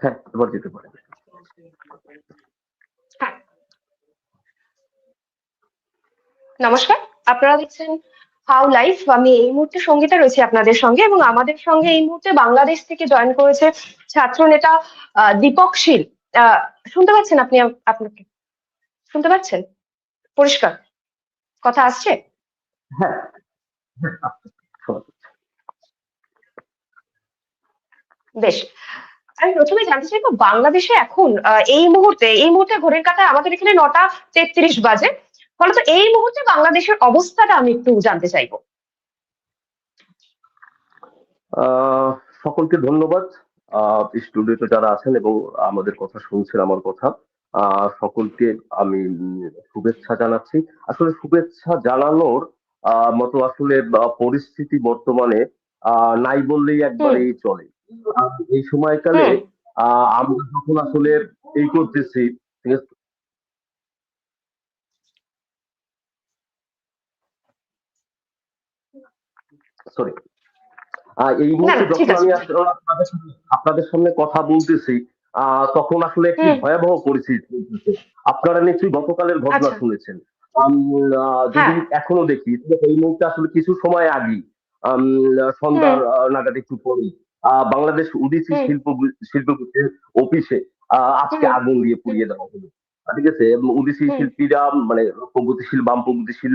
হ্যাঁ এবার যেতে পারে। হ্যাঁ। নমস্কার আপনারা দেখছেন হাউ লাইফ আমি এই মুহূর্তে সঙ্গীতা রয়েছি আপনাদের সঙ্গে এবং আমাদের সঙ্গে এই মুহূর্তে বাংলাদেশ থেকে জয়েন করেছে ছাত্র নেতা আহ, দীপক শীল। শুনতে পাচ্ছেন আপনি আপনাকে? শুনতে পাচ্ছেন? পরিষ্কার? কথা আসছে? হ্যাঁ। বেশ। আমি প্রথমে জানতে চাইব বাংলাদেশে এখন এই মুহূর্তে এই মুহূর্তে ঘড়ির কাঁটায় আমাদের এখানে নটা তেত্রিশ বাজে। ফলত এই মুহূর্তে বাংলাদেশের অবস্থাটা আমি একটু জানতে চাইব। সকলকে ধন্যবাদ। স্টুডিওতে যারা আছেন এবং আমাদের কথা শুনছেন আমার কথা আহ, সকলকে আমি শুভেচ্ছা জানাচ্ছি। আসলে শুভেচ্ছা জানানোর আহ, মতো আসলে পরিস্থিতি বর্তমানে আহ, নাই বললেই একবারেই চলে। এই সময়কালে আহ, আমরা যখন আসলে এই করতেছি সরি এই মুহূর্তে যখন আমি আপনাদের সামনে- কথা বলতেছি তখন আসলে একটি ভয়াবহ পরিস্থিতি আপনারা নিশ্চয়ই গতকালের ঘটনা আচ্ছা। শুনেছেন। যদি হ্যাঁ। এখনও দেখি এই মুহূর্তে আসলে কিছু সময় আগেই আম, সন্ধ্যার নাগাদ একটু পরেই আহ, বাংলাদেশ উদিসি হুম। শিল্প শিল্প অফিসে আজকে আগুন দিয়ে পুড়িয়ে দেওয়া হলো। ঠিক আছে? উদিসি শিল্পীরা মানে প্রগতিশীল বাম প্রগতিশীল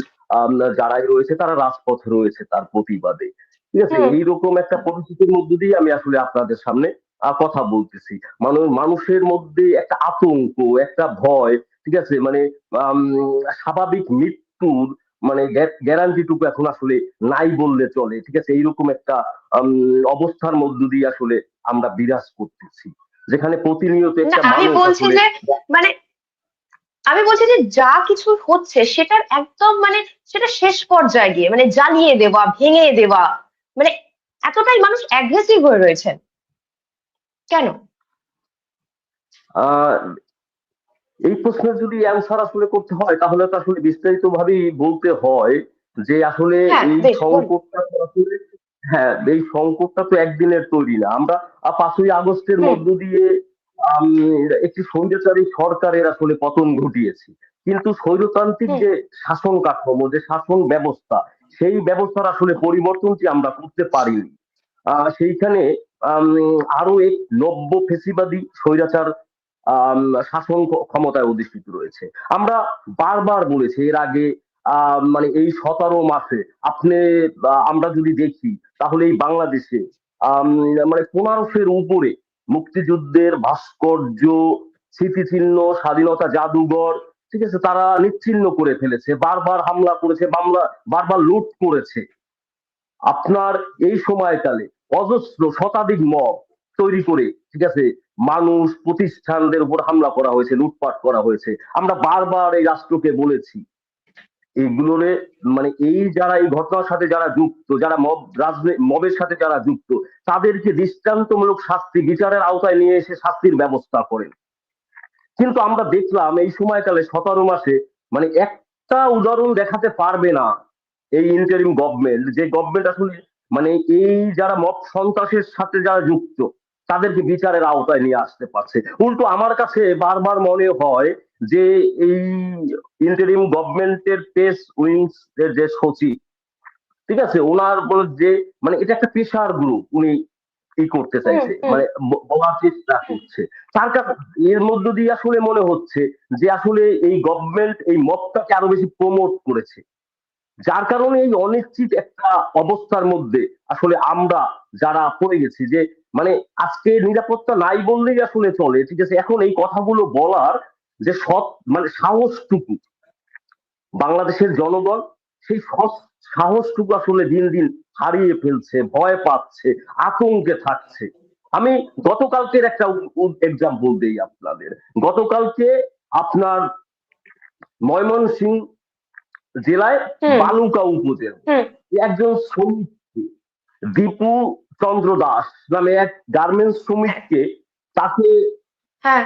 যারাই রয়েছে তারা রাজপথে রয়েছে তার প্রতিবাদে। ঠিক আছে? এইরকম একটা পরিস্থিতির মধ্যে দিয়ে আমি আসলে আপনাদের সামনে আহ, কথা বলতেছি। মানে মানুষের মধ্যে একটা আতঙ্ক একটা ভয় ঠিক আছে? মানে স্বাভাবিক মৃত্যুর মানে গ্যারান্টিটুকু এখন আসলে নাই বললে চলে। ঠিক আছে? এইরকম একটা অবস্থার মধ্য দিয়ে আসলে আমরা বিরাজ করতেছি। যেখানে প্রতিনিয়ত একটা আমি বলছি যে মানে আমি বলছি যে যা কিছু হচ্ছে সেটার একদম মানে সেটা শেষ পর্যায়ে গিয়ে মানে জ্বালিয়ে দেওয়া ভেঙে দেওয়া মানে এতটাই মানুষ অ্যাগ্রেসিভ হয়ে রয়েছেন। কেন? আহ, এই প্রশ্নের যদি অ্যান্সার আসলে করতে হয় তাহলে তো আসলে বিস্তারিত ভাবেই বলতে হয় যে আসলে হ্যাঁ, এই সংকটটা তো আসলে হ্যাঁ এই সংকটটা তো একদিনের তৈরি না। আমরা পাঁচই আগস্টের। মধ্য দিয়ে একটি স্বৈরাচারী সরকারের আসলে পতন ঘটিয়েছি। কিন্তু স্বৈরতান্ত্রিক যে শাসন কাঠামো যে শাসন ব্যবস্থা সেই ব্যবস্থার আসলে পরিবর্তনটি আমরা করতে পারিনি। আহ, সেইখানে আরও এক নব্য ফেসিবাদী স্বৈরাচার শাসন ক্ষমতায় অধিষ্ঠিত রয়েছে। আমরা বারবার বলেছি, এর আগে মানে এই সতেরো মাসে আপনি আমরা যদি দেখি, তাহলে এই বাংলাদেশে মানে পনেরোশের উপরে মুক্তিযুদ্ধের ভাস্কর্য, স্মৃতিচিহ্ন, স্বাধীনতা জাদুঘর, ঠিক আছে, তারা নিচ্ছিন্ন করে ফেলেছে, বারবার হামলা করেছে, মামলা, বারবার লুট করেছে। আপনার এই সময়কালে অজস্র শতাধিক মব তৈরি করে, ঠিক আছে মানুষ প্রতিষ্ঠানদের উপর হামলা করা হয়েছে, লুটপাট করা হয়েছে। আমরা বারবার এই রাষ্ট্রকে বলেছি। এগুলোরে মানে এই যারা এই ঘটনার সাথে যারা যুক্ত, যারা মব মবের সাথে যারা যুক্ত, তাদেরকে দৃষ্টান্তমূলক শাস্তি, বিচারের আওতায় নিয়ে এসে শাস্তির ব্যবস্থা করেন। কিন্তু আমরা দেখলাম এই সময়কালে সতেরো মাসে মানে একটা উদাহরণ দেখাতে পারবে না এই ইন্টারিম গভর্নমেন্ট যে গভর্নমেন্ট আসলে মানে এই যারা মব সন্ত্রাসের সাথে যারা যুক্ত তাদেরকে বিচারের আওতায় নিয়ে আসতে পারছে। উল্টো আমার কাছে বারবার মনে হয় যে এই ইন্টারিম গভর্নমেন্টের পেস উইংস এর যে সচিব ঠিক আছে? ওনার যে মানে এটা একটা পেশার গ্রুপ উনি ই করতে চাইছে। মানে বলার চেষ্টা করছে। তার এর মধ্য দিয়ে আসলে মনে হচ্ছে যে আসলে এই গভর্নমেন্ট এই মতটাকে আরও বেশি প্রমোট করেছে। যার কারণে এই অনিশ্চিত একটা অবস্থার মধ্যে আসলে আমরা যারা পড়ে গেছি যে মানে আজকে নিরাপত্তা নাই বললেই আসলে চলে। ঠিক আছে এখন এই কথাগুলো বলার যে সৎ মানে সাহসটুকু বাংলাদেশের জনগণ সেই সাহসটুকু আসলে দিন দিন হারিয়ে ফেলছে ভয় পাচ্ছে আতঙ্কে থাকছে। আমি গতকালকের একটা এক্সাম্পল দিই আপনাদের। গতকালকে আপনার ময়মনসিং জেলায়। বালুকা উপজেলা। একজন শ্রমিক দীপু চন্দ্র দাস নামে এক গার্মেন্টস শ্রমিককে তাকে হ্যাঁ।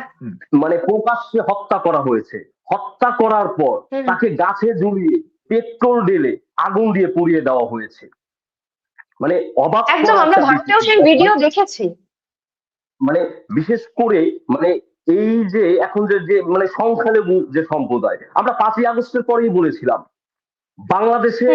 মানে প্রকাশ্যে হত্যা করা হয়েছে। হত্যা করার পর তাকে গাছে ঝুলিয়ে পেট্রোল ঢেলে আগুন দিয়ে পুড়িয়ে দেওয়া হয়েছে। মানে অবাক একদম আমরা ভারতেও সেই ভিডিও দেখেছি। মানে বিশেষ করে মানে এই যে এখন যে যে মানে সংখ্যালঘু যে সম্প্রদায় আমরা পাঁচই আগস্টের পরেই বলেছিলাম বাংলাদেশে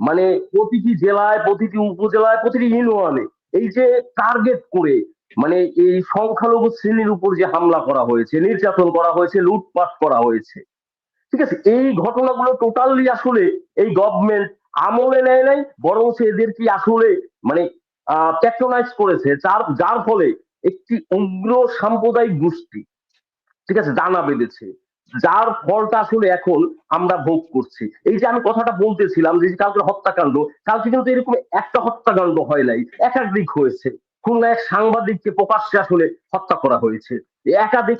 মানে প্রতিটি জেলায়, প্রতিটি উপজেলায়, প্রতিটি ইউনিয়নে এই যে টার্গেট করে মানে এই সংখ্যালঘু শ্রেণির উপর যে হামলা করা হয়েছে, নির্যাতন করা হয়েছে, লুটপাট করা হয়েছে, ঠিক আছে? এই ঘটনাগুলো টোটালি আসলে এই গভর্নমেন্ট আমলে নেয় নাই, বরং এদের কি আসলে মানে প্যাট্রোনাইজ করেছে, যার যার ফলে একটি উগ্র সাম্প্রদায়িক গোষ্ঠী, ঠিক আছে, দানা বেঁধেছে। যার ফলটা আসলে এখন আমরা ভোগ করছি। এই যে আমি কথাটা বলতেছিলাম যে কালকে হত্যাকাণ্ড কালকে কিন্তু এরকম একটা হত্যাকাণ্ড হয় নাই একাধিক হয়েছে। খুলনা এক সাংবাদিককে প্রকাশ্যে আসলে হত্যা করা হয়েছে। একাধিক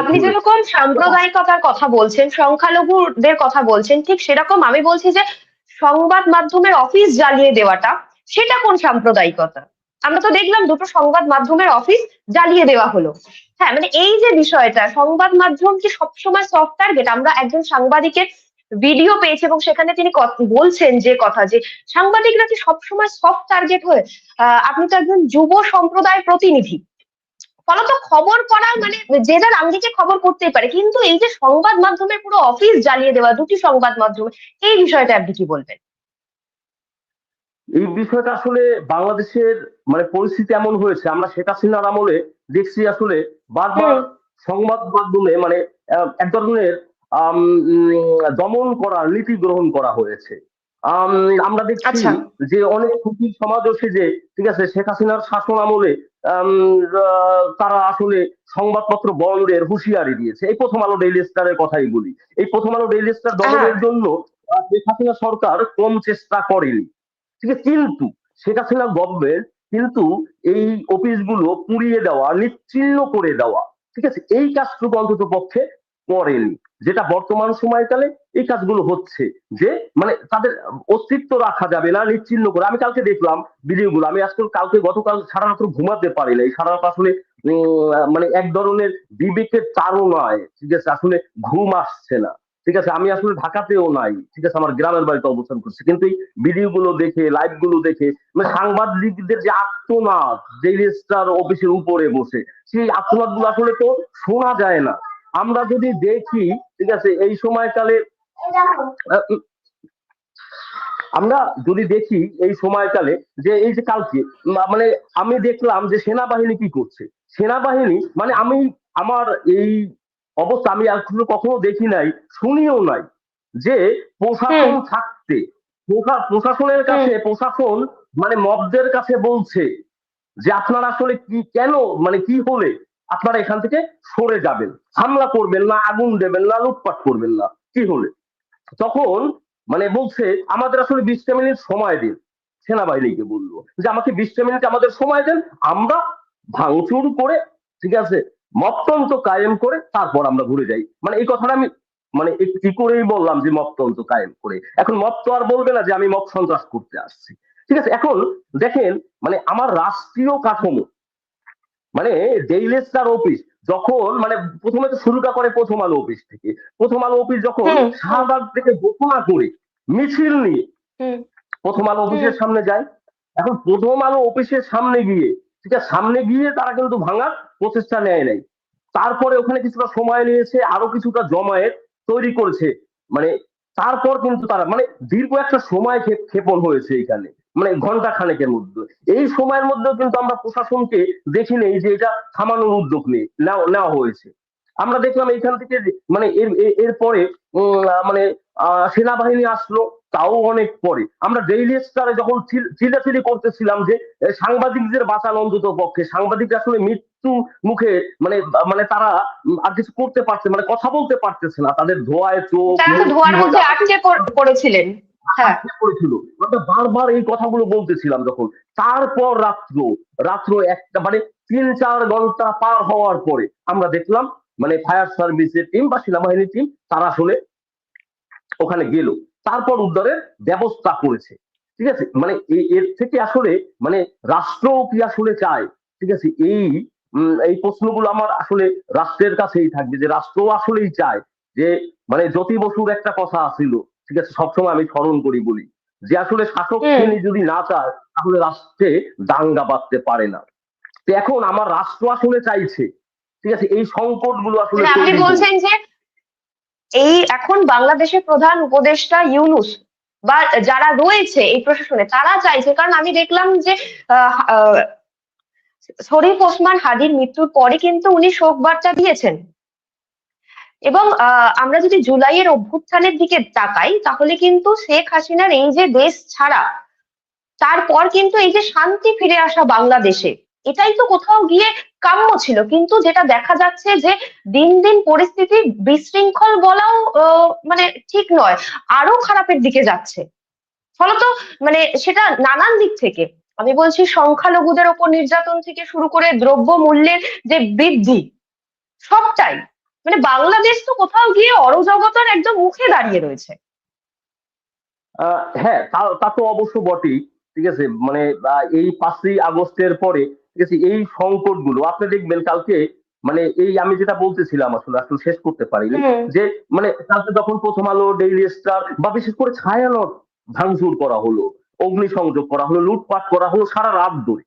আপনি যেরকম সাম্প্রদায়িকতার কথা বলছেন সংখ্যালঘুদের কথা বলছেন ঠিক সেরকম আমি বলছি যে সংবাদ মাধ্যমের অফিস জ্বালিয়ে দেওয়াটা সেটা কোন সাম্প্রদায়িকতা? আমরা তো দেখলাম দুটো সংবাদ মাধ্যমের অফিস জ্বালিয়ে দেওয়া হলো। হ্যাঁ মানে এই যে বিষয়টা, সংবাদ মাধ্যম কি সবসময় সফট টার্গেট আমরা একজন সাংবাদিকের ভিডিও পেয়েছি এবং সেখানে তিনি বলছেন যে কথা যে সাংবাদিকরা কি সবসময় সফট টার্গেট হয়ে আপনি তো একজন যুব সম্প্রদায়ের প্রতিনিধি। ফলত খবর করা মানে যে যার আঙ্গিকে খবর করতেই পারে, কিন্তু এই যে সংবাদ মাধ্যমের পুরো অফিস জ্বালিয়ে দেওয়া, দুটি সংবাদ মাধ্যমে, এই বিষয়টা আপনি কি বলবেন? এই বিষয়টা আসলে বাংলাদেশের মানে পরিস্থিতি এমন হয়েছে আমরা শেখ হাসিনার আমলে দেখছি আসলে বারবার সংবাদ মাধ্যমে মানে এক ধরনের দমন করার নীতি গ্রহণ করা হয়েছে। আমরা দেখছি আচ্ছা। যে অনেক খুশি সমাজ যে ঠিক আছে শেখ হাসিনার শাসন আমলে তারা আসলে সংবাদপত্র বন্ধের হুঁশিয়ারি দিয়েছে। এই প্রথম আলো ডেইলি স্টারের কথাই বলি। এই প্রথম আলো ডেইলি স্টার দমনের জন্য শেখ হাসিনা সরকার কম চেষ্টা করেনি। ঠিক আছে কিন্তু শেখ হাসিনা গভর্নমেন্ট কিন্তু এই অফিসগুলো পুড়িয়ে দেওয়া, নিচ্ছিন্ন করে দেওয়া। ঠিক আছে? এই কাজটুকু অন্তত পক্ষে করেনি। যেটা বর্তমান সময়কালে এই কাজগুলো হচ্ছে যে মানে তাদের অস্তিত্ব রাখা যাবে না, নিচ্ছিন্ন করে। আমি কালকে দেখলাম ভিডিওগুলো আমি আজকাল কালকে, গতকাল সারা রাত্র ঘুমাতে পারি নাই। সারা রাত আসলে মানে এক ধরনের বিবেকের তাড়নায়, ঠিক আছে? আসলে ঘুম আসছে না। ঠিক আছে? আমি আসলে ঢাকাতেও নাই, ঠিক আছে? আমার গ্রামের বাড়িতে অবস্থান করছি। কিন্তু এই ভিডিও গুলো দেখে লাইভগুলো দেখে মানে সাংবাদিকদের যে আত্মনাদ, যে স্টার অফিসের উপরে বসে, সেই আত্মনাদগুলো আসলে তো শোনা যায় না। আমরা যদি দেখি, ঠিক আছে? এই সময়কালে আমরা যদি দেখি এই সময়কালে যে এই যে কালকে মানে আমি দেখলাম যে সেনাবাহিনী কি করছে? সেনাবাহিনী মানে আমি, আমার এই অবস্থা আমি আসলে কখনো দেখি নাই শুনিও নাই যে প্রশাসন থাকতে প্রশাসনের কাছে প্রশাসন মানে মবদের কাছে বলছে যে আপনারা আসলে কি কেন মানে কি হলে আপনারা এখান থেকে সরে যাবেন? হামলা করবেন না আগুন দেবেন না লুটপাট করবেন না কি হলে? তখন মানে বলছে আমাদের আসলে বিশটা মিনিট সময় দিন। সেনাবাহিনীকে বলল যে আমাকে বিশটা মিনিট আমাদের সময় দেন আমরা ভাঙচুর করে ঠিক আছে মতন্ত্র কায়েম করে তারপর আমরা ঘুরে যাই। মানে এই কথাটা আমি মানে কি করেই বললাম যে মতন্ত্র কায়েম করে। এখন মত তো আর বলবে না যে আমি মত সন্ত্রাস করতে আসছি। ঠিক আছে? এখন দেখেন মানে আমার রাষ্ট্রীয় কাঠামো মানে ডেইলি স্টার অফিস যখন মানে প্রথমে তো শুরুটা করে প্রথম আলো অফিস থেকে। প্রথম আলো অফিস যখন। শাহবাগ থেকে ঘোষণা করে মিছিল নিয়ে প্রথম আলো অফিসের সামনে যায়। এখন প্রথম আলো অফিসের সামনে গিয়ে ঠিক আছে? সামনে গিয়ে তারা কিন্তু ভাঙার প্রচেষ্টা নেয় নাই। তারপরে ওখানে কিছুটা সময় নিয়েছে, আরও কিছুটা জমায়েত তৈরি করেছে। মানে তারপর কিন্তু তারা মানে দীর্ঘ একটা সময় ক্ষেপ- ক্ষেপণ হয়েছে এখানে মানে ঘণ্টা খানেকের মধ্যে। এই সময়ের মধ্যেও কিন্তু আমরা প্রশাসনকে দেখি নেই যে এটা থামানোর উদ্যোগ নিয়ে নেওয়া হয়েছে। আমরা দেখলাম এখান থেকে মানে এর, এর- এরপরে মানে সেনাবাহিনী আসলো তাও অনেক পরে। আমরা ডেইলি স্টারে যখন চিল- চিল্লাচিল্লি করতেছিলাম যে সাংবাদিকদের বাঁচান অন্তত পক্ষে সাংবাদিক আসলে মৃত্যু মুখে মানে মানে তারা আর কিছু করতে পারছে মানে কথা বলতে পারতেছে না। তাদের ধোয়ায় চোখ তারা তো মুখ, ধোয়ার মধ্যে আটকে পড়েছিলেন। হ্যাঁ। আমরা বারবার এই কথাগুলো বলতেছিলাম যখন। তারপর রাত্র রাত্র একটা মানে তিন চার ঘণ্টা পার হওয়ার পরে আমরা দেখলাম মানে ফায়ার সার্ভিসের টিম বা সেনাবাহিনীর টিম তারা আসলে ওখানে গেল। তারপর উদ্ধারের ব্যবস্থা করেছে। ঠিক আছে? মানে এর থেকে আসলে মানে রাষ্ট্র কি আসলে চায়? ঠিক আছে? এই এই প্রশ্নগুলো আমার আসলে রাষ্ট্রের কাছেই থাকবে যে রাষ্ট্র আসলেই চায় যে মানে জ্যোতি বসুর একটা কথা ছিল ঠিক আছে? সবসময় আমি স্মরণ করি বলি যে আসলে শাসক শ্রেণি যদি না চায় তাহলে রাষ্ট্রে দাঙ্গা বাঁধতে পারে না। তো এখন আমার রাষ্ট্র আসলে চাইছে ঠিক আছে? এই সংকটগুলো আসলে মানে আপনি বলছেন যে এই এখন বাংলাদেশের প্রধান উপদেষ্টা ইউনুস বা যারা রয়েছে এই প্রশাসনে, তারা চাইছে, কারণ আমি দেখলাম যে শরীফ ওসমান হাদির মৃত্যুর পরে কিন্তু উনি শোক বার্তা দিয়েছেন। এবং আমরা যদি জুলাইয়ের অভ্যুত্থানের দিকে তাকাই, তাহলে কিন্তু শেখ হাসিনার এই যে দেশ ছাড়া, তারপর কিন্তু এই যে শান্তি ফিরে আসা বাংলাদেশে এটাই তো কোথাও গিয়ে কাম্য ছিল। কিন্তু যেটা দেখা যাচ্ছে যে দিন দিন পরিস্থিতি বিশৃঙ্খল বলাও মানে ঠিক নয় আরও খারাপের দিকে যাচ্ছে। ফলত মানে সেটা নানান দিক থেকে। আমি বলছি সংখ্যালঘুদের ওপর নির্যাতন থেকে শুরু করে দ্রব্য মূল্যের যে বৃদ্ধি, সবটাই। মানে বাংলাদেশ তো কোথাও গিয়ে অরজগতার একদম মুখে দাঁড়িয়ে রয়েছে। হ্যাঁ তা তা অবশ্য বটেই, ঠিক আছে? মানে এই পাঁচই আগস্টের পরে ঠিক আছে এই সংকটগুলো আপনি দেখবেন কালকে মানে এই আমি যেটা বলতেছিলাম আসলে আসলে শেষ করতে পারিনি হুম। যে মানে কালকে যখন প্রথম আলো ডেইলি স্টার বা বিশেষ করে ছায়ানট ভাঙচুর করা হলো অগ্নিসংযোগ করা হলো লুটপাট করা হলো সারা রাত ধরে।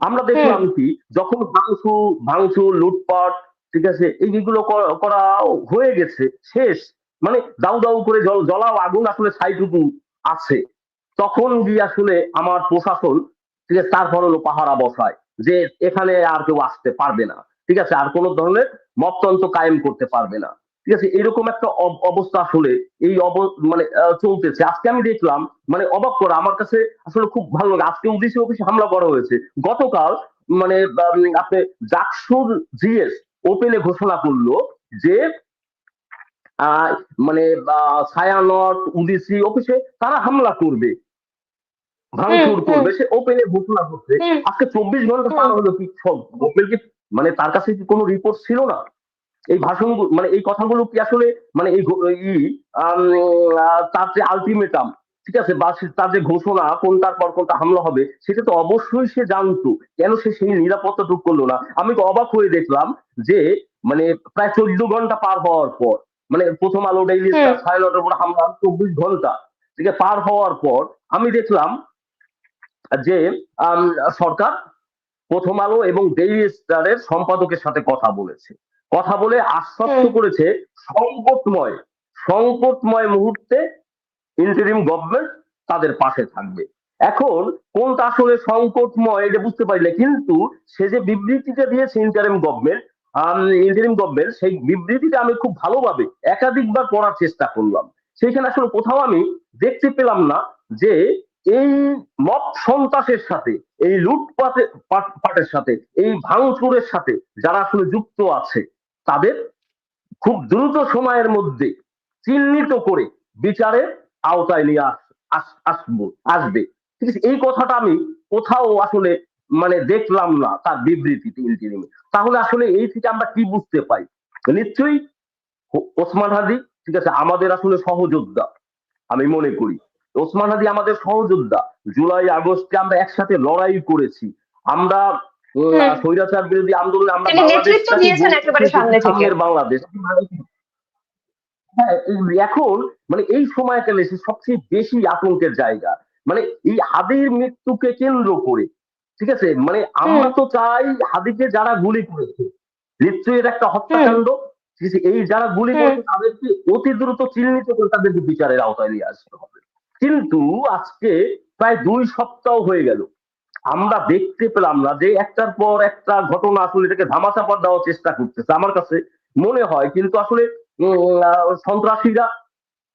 আমরা দেখলাম কি যখন ভাঙচুর ভাঙচুর লুটপাট ঠিক আছে এইগুলো করা- হয়ে গেছে শেষ মানে দাউ দাউ করে জল জ্বলাও আগুন আসলে ছাইটুকু আছে। তখন গিয়ে আসলে আমার প্রশাসন আছে? তারপর হলো পাহারা বসায় যে এখানে আর কেউ আসতে পারবে না। ঠিক আছে? আর কোনো ধরনের মততন্ত্র কায়েম করতে পারবে না। ঠিক আছে? এরকম একটা অবস্থা আসলে এই মানে চলতেছে। আজকে আমি দেখলাম মানে অবাক করা, আমার কাছে আসলে খুব ভালো লাগে। আজকে ওবিসি অফিসে হামলা করা হয়েছে। গতকাল মানে আপনি জাকসুর জিএস ওপেনে ঘোষণা করল যে মানে ছায়ানট উদিসি অফিসে তারা হামলা করবে। ভাঙচুর করবে সে ওপেনে ঘোষণা করছে আজকে চব্বিশ ঘণ্টা পার হলো কি সব কি মানে তার কাছে কি কোনো রিপোর্ট ছিল না? এই ভাষণ মানে এই কথাগুলো কি আসলে মানে এই তার যে আলটিমেটাম ঠিক আছে? বা তার যে ঘোষণা কোনটার পর কোনটা হামলা হবে সেটা তো অবশ্যই সে জানতো। কেন সে সেই নিরাপত্তা নিরাপত্তাটুক করল না? আমি তো অবাক হয়ে দেখলাম যে মানে প্রায় চোদ্দ ঘণ্টা পার হওয়ার পর মানে প্রথম আলো ডেইলি সাড়ে নটার পর হামলা চব্বিশ ঘণ্টা ঠিক আছে? পার হওয়ার পর আমি দেখলাম যে সরকার প্রথম আলো এবং ডেইলি স্টারের সম্পাদকের সাথে কথা বলেছে। কথা বলে আশ্বস্ত করেছে সংকটময় সংকটময় মুহূর্তে ইন্টারিম গভর্নমেন্ট তাদের পাশে থাকবে। এখন কোনটা আসলে সংকটময় এটা বুঝতে পারি না কিন্তু সে যে বিবৃতিটা দিয়েছে ইন্টারিম গভর্নমেন্ট ইন্টারিম গভর্নমেন্ট সেই বিবৃতিটা আমি খুব ভালোভাবে একাধিকবার পড়ার চেষ্টা করলাম। সেইখানে আসলে কোথাও আমি দেখতে পেলাম না যে এই মত সন্ত্রাসের সাথে, এই লুটপাটের পাটের সাথে, এই ভাঙচুরের সাথে যারা আসলে যুক্ত আছে, তাদের খুব দ্রুত সময়ের মধ্যে চিহ্নিত করে বিচারের আওতায় নিয়ে আস, আস- আসবে ঠিক আছে, এই কথাটা আমি কোথাও আসলে মানে দেখলাম না তার বিবৃতিতে ইন্টিরিমে। তাহলে আসলে এই থেকে আমরা কি বুঝতে পাই? নিশ্চয়ই ওসমান হাদি ঠিক আছে, আমাদের আসলে সহযোদ্ধা, আমি মনে করি। ওসমান হাদি আমাদের সহযোদ্ধা। জুলাই আগস্টে আমরা একসাথে লড়াই করেছি। আমরা স্বৈরাচার বিরোধী আন্দোলনে আমরা। সামনের বাংলাদেশ। হ্যাঁ এখন মানে এই সময়কালে এসে সবচেয়ে বেশি আতঙ্কের জায়গা। মানে এই হাদির মৃত্যুকে কেন্দ্র করে ঠিক আছে? মানে আমরা তো চাই হাদিকে যারা গুলি করেছে নিশ্চয়ই একটা হত্যাকাণ্ড ঠিক আছে? এই যারা গুলি। করেছে তাদেরকে অতি দ্রুত চিহ্নিত করে তাদেরকে বিচারের আওতায় নিয়ে আসতে হবে। কিন্তু আজকে প্রায় দুই সপ্তাহ হয়ে গেল। আমরা দেখতে পেলাম না যে একটার পর একটা ঘটনা আসলে এটাকে ধামাচাপা দেওয়ার চেষ্টা করতেছে। আমার কাছে মনে হয় কিন্তু আসলে সন্ত্রাসীরা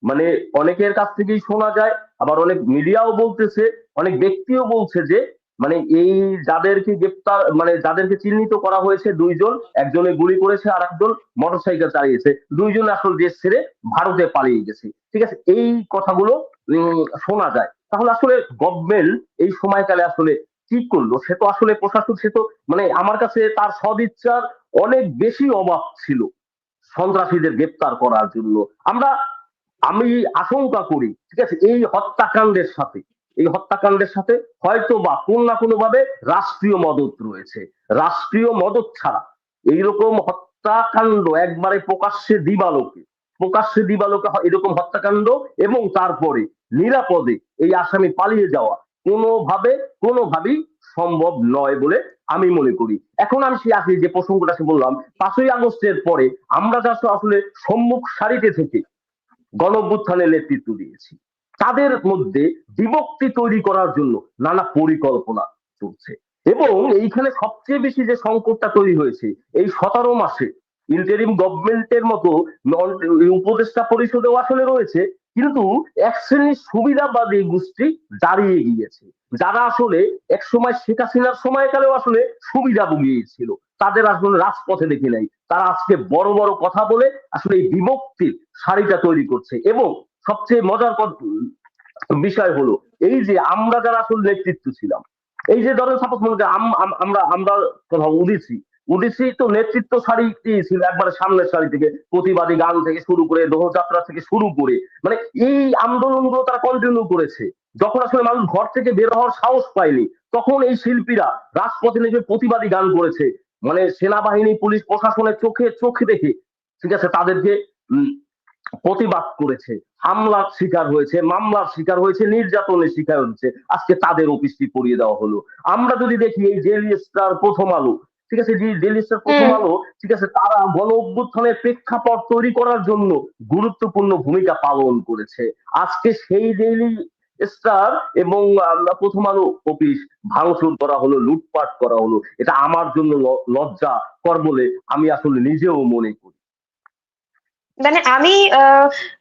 মানে অনেকের কাছ থেকেই শোনা যায়, আবার অনেক মিডিয়াও বলতেছে, অনেক ব্যক্তিও বলছে যে মানে এই যাদেরকে গ্রেপ্তার মানে যাদেরকে চিহ্নিত করা হয়েছে দুইজন, একজনে গুলি করেছে আর একজন মোটরসাইকেল চালিয়েছে। দুইজন আসলে দেশ ছেড়ে ভারতে পালিয়ে গেছে। ঠিক আছে? এই কথাগুলো শোনা যায়। তাহলে আসলে গভর্নমেন্ট এই সময়কালে আসলে কি করল? সে তো আসলে প্রশাসন, সে তো মানে আমার কাছে তার সদিচ্ছার অনেক বেশি অভাব ছিল সন্ত্রাসীদের গ্রেপ্তার করার জন্য। আমরা, আমি আশঙ্কা করি, ঠিক আছে, এই হত্যাকাণ্ডের সাথে, এই হত্যাকাণ্ডের সাথে হয়তো বা কোন না কোনো ভাবে রাষ্ট্রীয় মদত রয়েছে। রাষ্ট্রীয় মদত ছাড়া এইরকম হত্যাকাণ্ড একবারে প্রকাশ্যে দিবালোকে প্রকাশ্যে দিবালোকে এরকম হত্যাকাণ্ড এবং তারপরে নিরাপদে এই আসামি পালিয়ে যাওয়া কোনোভাবে, কোনোভাবেই সম্ভব নয় বলে আমি মনে করি। এখন আমি সে আসি যে প্রসঙ্গটা সে বললাম, পাঁচই আগস্টের পরে আমরা যা আসলে সম্মুখ সারিতে থেকে গণ অভ্যুত্থানের নেতৃত্ব দিয়েছি। তাদের মধ্যে বিভক্তি তৈরি করার জন্য নানা পরিকল্পনা চলছে। এবং এইখানে সবচেয়ে বেশি যে সংকটটা তৈরি হয়েছে, এই সতেরো মাসে ইন্টারিম গভর্নমেন্টের মতো উপদেষ্টা পরিষদেও আসলে রয়েছে, কিন্তু এক শ্রেণির সুবিধাবাদী গোষ্ঠী দাঁড়িয়ে গিয়েছে। যারা আসলে এক সময় শেখ হাসিনার সময়কালেও আসলে সুবিধা ভুগিয়েছিল, তাদের আসলে রাজপথে দেখি নাই। তারা আজকে বড় বড় কথা বলে আসলে এই বিভক্তির সারিটা তৈরি করছে। এবং সবচেয়ে মজার বিষয় হলো, এই যে আমরা যারা আসলে নেতৃত্ব ছিলাম, এই যে ধরেন সাপোজ মনে আম- আম- আমরা আমরা কথা উদিছি উদিছি তো নেতৃত্ব সারিতে ছিল একবারে সামনের সারি থেকে, প্রতিবাদী গান থেকে শুরু করে দোহযাত্রা থেকে শুরু করে। মানে এই আন্দোলনগুলো তারা কন্টিনিউ করেছে। যখন আসলে মানুষ ঘর থেকে বের হওয়ার সাহস পায়নি, তখন এই শিল্পীরা রাজপথে নেমে প্রতিবাদী গান করেছে। মানে সেনাবাহিনী, পুলিশ, প্রশাসনের চোখে চোখে দেখে, ঠিক আছে, তাদেরকে প্রতিবাদ করেছে। হামলার শিকার হয়েছে, মামলার শিকার হয়েছে, নির্যাতনের শিকার হয়েছে। আজকে তাদের অফিসটি পড়িয়ে দেওয়া হলো। আমরা যদি দেখি এই স্টার প্রথম আলো ঠিক আছে যে ডেলি স্টার প্রথম আলো ঠিক আছে তারা গণ অভ্যুত্থানের প্রেক্ষাপট তৈরি করার জন্য গুরুত্বপূর্ণ ভূমিকা পালন করেছে। আজকে সেই ডেইলি স্টার এবং প্রথম আলো অফিস ভাঙচুর করা হলো লুটপাট করা হলো। এটা আমার জন্য লজ্জা কর বলে আমি আসলে নিজেও মনে করি। মানে আমি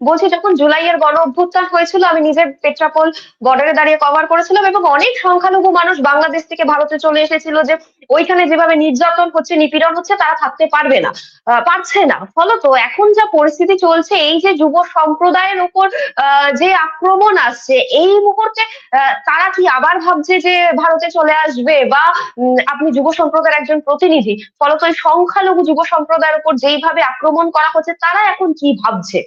বলছি যখন জুলাইয়ের গণ অভ্যুত্থান হয়েছিল, আমি নিজের পেট্রাপোল বর্ডারে দাঁড়িয়ে কভার করেছিলাম এবং অনেক সংখ্যালঘু মানুষ বাংলাদেশ থেকে ভারতে চলে এসেছিল যে ওইখানে যেভাবে নির্যাতন হচ্ছে, নিপীড়ন হচ্ছে, তারা থাকতে পারবে না পারছে না। ফলত এখন যা পরিস্থিতি চলছে, এই যে যুব সম্প্রদায়ের উপর যে আক্রমণ আসছে, এই মুহূর্তে তারা কি আবার ভাবছে যে ভারতে চলে আসবে বা আপনি যুব সম্প্রদায়ের একজন প্রতিনিধি, ফলত ওই সংখ্যালঘু যুব সম্প্রদায়ের উপর যেইভাবে আক্রমণ করা হচ্ছে, তারা এখন কি ভাবছে?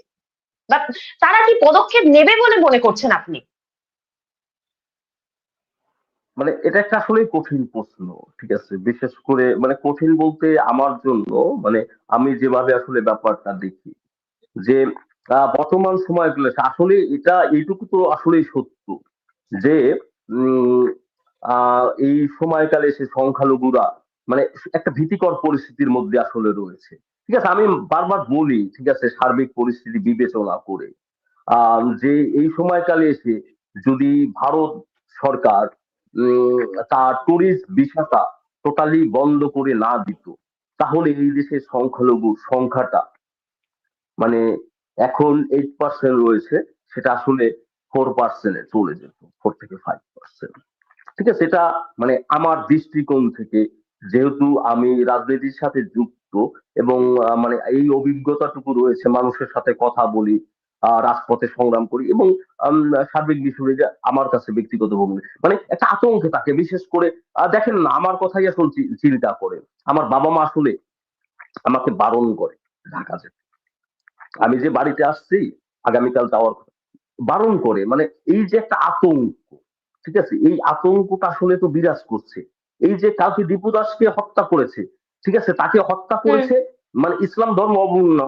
বা তারা কি পদক্ষেপ নেবে বলে মনে করছেন আপনি? মানে এটা একটা আসলে কঠিন প্রশ্ন, ঠিক আছে? বিশেষ করে মানে কঠিন বলতে আমার জন্য মানে আমি যেভাবে আসলে ব্যাপারটা দেখি, যে বর্তমান সময়গুলো আসলে এটা, এইটুকু তো আসলেই সত্য, যে এই সময়কালে সে সংখ্যালঘুরা মানে একটা ভীতিকর পরিস্থিতির মধ্যে আসলে রয়েছে। ঠিক আছে, আমি বারবার বলি, ঠিক আছে, সার্বিক পরিস্থিতি বিবেচনা করে। যে এই সময়কালে এসে যদি ভারত সরকার তার টুরিস্ট ভিসাটা টোটালি বন্ধ করে না দিত, তাহলে এই দেশের সংখ্যালঘু সংখ্যাটা মানে এখন এইট পার্সেন্ট রয়েছে, সেটা আসলে ফোর পার্সেন্টে চলে যেত ফোর থেকে ফাইভ পার্সেন্ট ঠিক আছে এটা মানে আমার দৃষ্টিকোণ থেকে, যেহেতু আমি রাজনীতির সাথে যুক্ত এবং মানে এই অভিজ্ঞতাটুকু রয়েছে মানুষের সাথে কথা বলি রাজপথে সংগ্রাম করি এবং সার্বিক বিষয়ে যে আমার কাছে ব্যক্তিগত ভূমিকা মানে একটা আতঙ্কে থাকে। বিশেষ করে দেখেন না, আমার কথাই আসলে চিন্তা করে। আমার বাবা মা আসলে আমাকে বারণ করে ঢাকা যেতে। আমি যে বাড়িতে আসছি, আগামীকাল যাওয়ার বারণ করে। মানে এই যে একটা আতঙ্ক, ঠিক আছে? এই আতঙ্কটা আসলে তো বিরাজ করছে। এই যে কাউকে দীপু দাসকে হত্যা করেছে ঠিক আছে? তাকে হত্যা করেছে মানে ইসলাম ধর্ম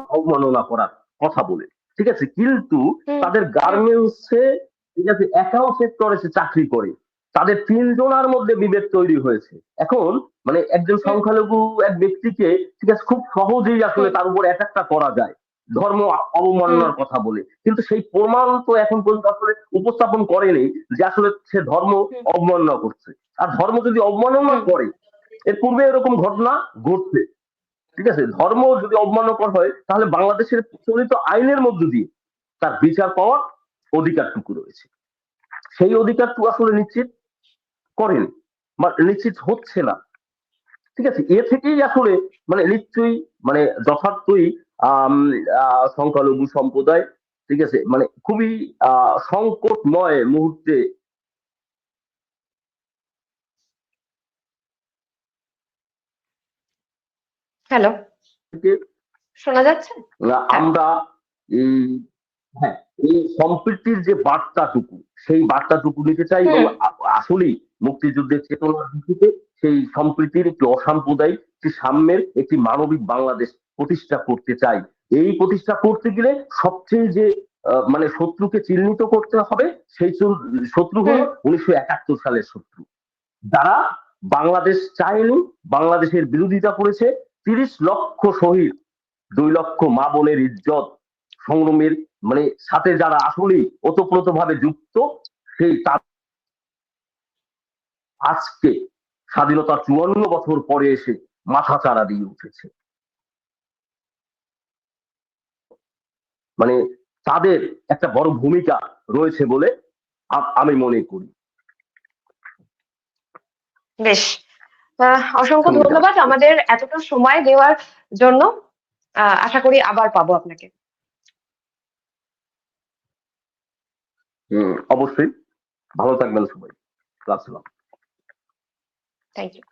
অবমাননা- করার কথা বলে। ঠিক আছে? কিন্তু তাদের গার্মেন্টসে ঠিক আছে অ্যাকাউন্ট সেক্টরে সে চাকরি করে। তাদের তিনজনের মধ্যে বিভেদ তৈরি হয়েছে। এখন মানে একজন সংখ্যালঘু এক ব্যক্তিকে ঠিক আছে খুব সহজেই আসলে তার উপর অ্যাটাকটা করা যায়। ধর্ম অবমাননার কথা বলে। কিন্তু সেই প্রমাণ তো এখন পর্যন্ত আসলে উপস্থাপন করেনি যে আসলে সে ধর্ম অবমাননা করছে। আর ধর্ম যদি অবমাননা করে এর পূর্বে এরকম ঘটনা ঘটছে। ঠিক আছে? ধর্ম যদি অবমাননা হয়, তাহলে বাংলাদেশের প্রচলিত আইনের মধ্য দিয়ে তার বিচার পাওয়ার অধিকারটুকু রয়েছে। সেই অধিকারটুকু আসলে নিশ্চিত করেন, বা নিশ্চিত হচ্ছে না। ঠিক আছে? এ থেকেই আসলে মানে নিশ্চয়ই মানে যথার্থই সংখ্যালঘু সম্প্রদায়, ঠিক আছে? মানে খুবই সংকটময় মুহূর্তে হ্যালো শোনা যাচ্ছে? আমরা এই হ্যাঁ এই সম্প্রীতির যে বার্তাটুকু সেই বার্তাটুকু নিতে চাই এবং আসলেই মুক্তিযুদ্ধের চেতনার ভিত্তিতে সেই সম্প্রীতির একটি অসাম্প্রদায়িক একটি সাম্যের একটি মানবিক বাংলাদেশ প্রতিষ্ঠা করতে চাই। এই প্রতিষ্ঠা করতে গেলে সবচেয়ে যে মানে শত্রুকে চিহ্নিত করতে হবে সেই শত্রু- শত্রু হলো উনিশশো একাত্তর সালের শত্রু। যারা বাংলাদেশ চায়নি বাংলাদেশের বিরোধিতা করেছে তিরিশ লক্ষ শহীদ, দুই লক্ষ মা বোনের ইজ্জত সংগ্রামের মানে সাথে যারা আসলেই ওতপ্রোত ভাবে যুক্ত, সেই তার আজকে স্বাধীনতার চুয়ান্ন বছর পরে এসে মাথা চারা দিয়ে উঠেছে। মানে তাদের একটা বড় ভূমিকা রয়েছে বলে আমি মনে করি। বেশ। অসংখ্য ধন্যবাদ। আমাদের এতটা সময় দেওয়ার জন্য। আহ, আশা করি আবার পাবো আপনাকে। অবশ্যই। ভালো থাকবেন সবাই। রাখছিলাম থ্যাংক ইউ